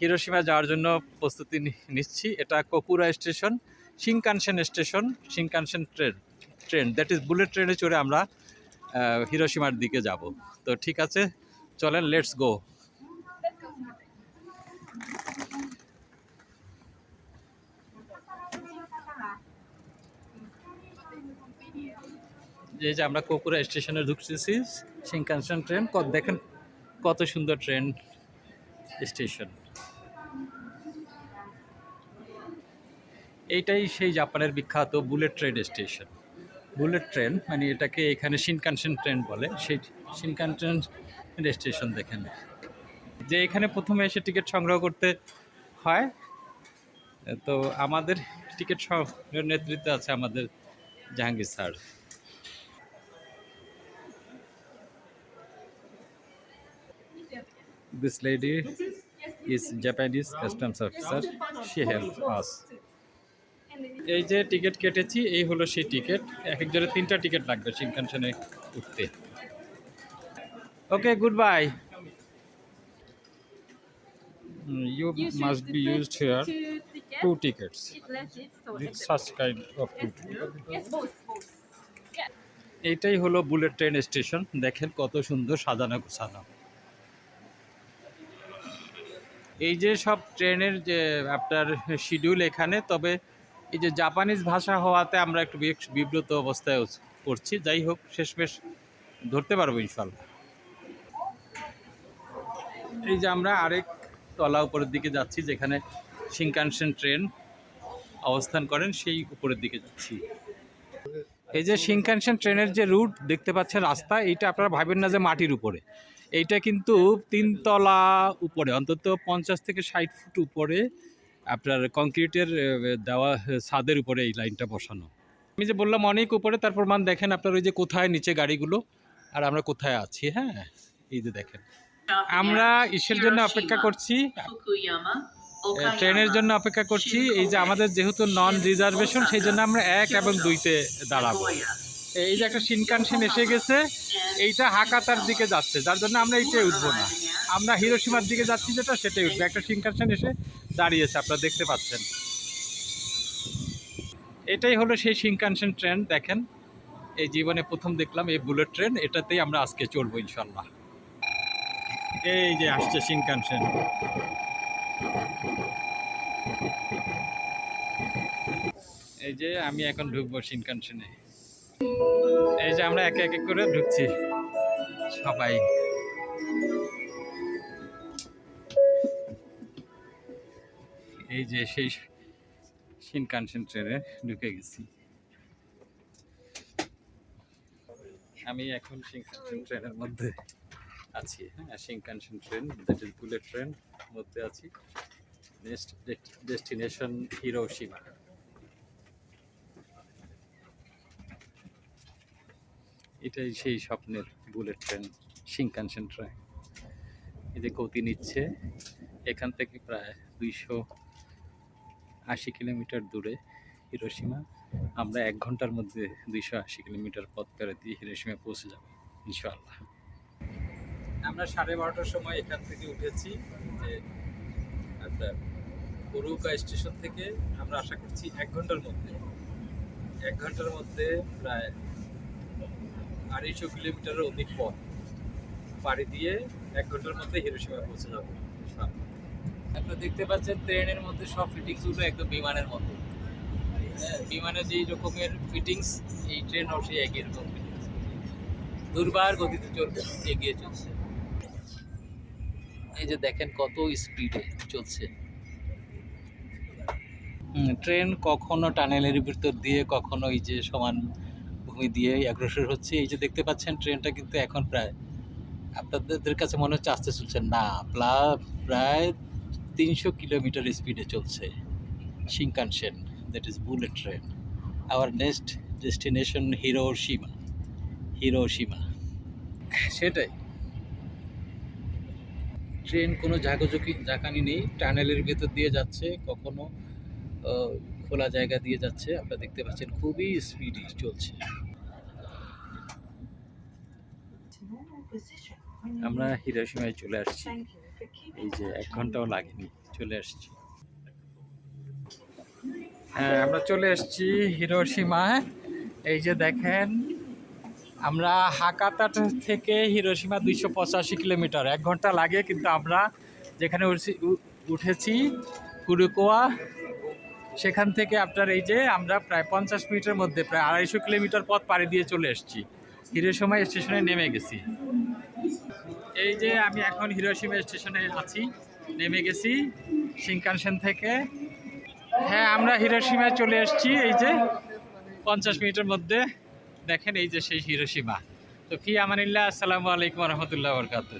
Hiroshima যাওয়ার জন্য প্রস্তুতি নিচ্ছি। এটা Kokura station Shinkansen station Shinkansen train train that is bullet ট্রেনে চড়ে আমরা হিরোসীমার দিকে যাব। তো ঠিক আছে, চলেন লেটস গো যে যে আমরা ককুরা স্টেশনে ঢুকতেছি শিনকানসেন ট্রেন দেখেন কত সুন্দর ট্রেন। স্টেশন। এইটাই সেই জাপানের বিখ্যাত bullet train station. Bullet train মানে এটাকে এখানে শিনকানসেন ট্রেন বলে। সেই শিনকানসেন স্টেশন দেখেন। যে এখানে প্রথমে এসে টিকিট সংগ্রহ করতে হয়, তো আমাদের টিকিট নেতৃত্বে আছে আমাদের Jahangir sir. This lady is Japanese customs officer. She helped us. এই যে টিকিট কেটেছি এই হলো সেই টিকিট এক একজনের তিনটা টিকিট লাগবে শিনকানসেনে উঠতে। Okay good bye you You must be used here two tickets. Two tickets It so such kind of to Yes, both, both. এইটাই হলো বুলেট ট্রেন স্টেশন দেখেন কত সুন্দর সাজানো গোছানো এই যে সব ট্রেনের যে আপনার শিডিউল এখানে, তবে এই যে জাপানিজ ভাষা হওয়াতে আমরা একটু বিব্রত অবস্থায় পড়ছি। যাই হোক, শেষমেশ ধরতে পারব ইনশাল্লাহ এই যে আমরা আরেক তলা উপরের দিকে যাচ্ছি, যেখানে শিনকানসেন ট্রেন অবস্থান করেন, সেই উপরের দিকে যাচ্ছি। এই যে শিনকানসেন ট্রেনের যে রুট দেখতে পাচ্ছেন রাস্তা, এইটা আপনারা ভাবেন না যে মাটির উপরে। এইটা কিন্তু তিনতলা উপরে, অন্তত পঞ্চাশ থেকে ষাট ফুট উপরে আপনার কংক্রিটের দেওয়া ছাদের উপরে এই লাইনটা বসানো। আমি যে বললাম অনেক উপরে, তার প্রমাণ দেখেন আপনার ওই যে কোথায় নিচে গাড়িগুলো, আর আমরা কোথায় আছি হ্যাঁ? এই যে দেখেন। আমরা ইসের জন্য অপেক্ষা করছি ট্রেনের জন্য অপেক্ষা করছি, এই যে আমাদের যেহেতু নন রিজার্ভেশন সেই জন্য আমরা এক এবং দুইতে দাঁড়াবো। এই যে একটা শিনকানসেন এসে গেছে এইটা হাকাতার দিকে যাচ্ছে, যার জন্য আমরা এইটাই উঠবো না। আমরা হিরোসীমার দিকে যাচ্ছি যেটা, সেটাই উঠবো। একটা শিনকানসেন এসে দাঁড়িয়েছে, আপনারা দেখতে পাচ্ছেন। এটাই হলো সেই শিনকানসেন ট্রেন, দেখেন। এই জীবনে প্রথম দেখলাম এই বুলেট ট্রেন, এটাতেই আমরা আজকে চলবো ইনশাল্লাহ এই যে আসছে শিনকানসেন এই যে আমি এখন ঢুকবো শিনকানসেনে এই যে আমরা একে একে করে ঢুকছি। সবাই। এই যে সেই শিনকানসেন ট্রেনে ঢুকে গেছি। আমি এখন শিনকানসেন ট্রেনের মধ্যে আছি। হ্যাঁ Shinkansen train that is bullet train মধ্যে আছি। নেক্সট ডেস্টিনেশন হিরোশিমা এটাই সেই স্বপ্নের বুলেট ট্রেন শিনকানসেন ট্রেন এই যে গতি নিচ্ছে, এখান থেকে প্রায় দুইশো আশি কিলোমিটার দূরে হিরোসীমা আমরা এক ঘণ্টার মধ্যে দুইশো আশি কিলোমিটার পথ পেরে দিয়ে হিরোসীমা পৌঁছে যাব, ইনশাআল্লাহ। আমরা সাড়ে বারোটার সময় এখান থেকে উঠেছি, যে আপনার বরুকা স্টেশন থেকে আমরা আশা করছি এক ঘণ্টার মধ্যে। এক ঘণ্টার মধ্যে প্রায় আড়াইশো কিলোমিটারের অধিক পথ পাড়ি দিয়ে এক ঘণ্টার মধ্যে হিরোসীমা পৌঁছে যাব। আপনারা দেখতে পাচ্ছেন ট্রেনের মধ্যে সব ফিটিংসগুলো একদম বিমানের মতো। হ্যাঁ, বিমানের যেই রকমের ফিটিংস এই ট্রেনও সেই একই রকম দুর্বার গতিতে চলবে এগিয়ে চলছে। এই যে দেখেন কত স্পিডে চলছে। ট্রেন কখনো টানেলের ভিতর দিয়ে কখনো এই যে সমান ভূমি দিয়ে অগ্রসর হচ্ছে। এই যে দেখতে পাচ্ছেন, ট্রেনটা কিন্তু এখন প্রায় আপনাদের কাছে মনে হচ্ছে আসতে চলছে। না, প্লা- প্রায় তিনশো কিলোমিটার স্পিডে চলছে Shinkansen that is bullet train our next destination Hiroshima Hiroshima সেটাই। ট্রেন কোনো ঝাঁকঝুঁকি, ঝাঁকানি নেই। টানেলের ভেতর দিয়ে যাচ্ছে, কখনো খোলা জায়গা দিয়ে যাচ্ছে। আপনারা দেখতে পাচ্ছেন, খুবই স্পিডি চলছে। আমরা হিরোসীমায় চলে আসছি। এই যে এক ঘন্টাও লাগেনি চলে আসছি। হ্যাঁ আমরা চলে এসেছি হিরোসীমায় এই যে দেখেন আমরা হাকাতা থেকে হিরোসীমা দুইশো পঁচাশি কিলোমিটার। এক ঘণ্টা লাগে কিন্তু আমরা যেখানে উঠেছি কুরুকোয়া সেখান থেকে আপনার এই যে আমরা প্রায় পঞ্চাশ মিনিটের মধ্যে প্রায় আড়াইশো কিলোমিটার পথ পাড়ি দিয়ে চলে এসেছি হিরোসীমা স্টেশনে নেমে গেছি। এই যে আমি এখন হিরোশিমা স্টেশনে আছি, নেমে গেছি সিংকানসেন থেকে। হ্যাঁ আমরা হিরোশিমায় চলে এসেছি, এই যে পঞ্চাশ মিনিটের মধ্যে। দেখেন এই যে সেই হিরোশিমা। তো কি আমানিল্লাহ, আসসালামু আলাইকুম রহমতুল্লাহ বরকাত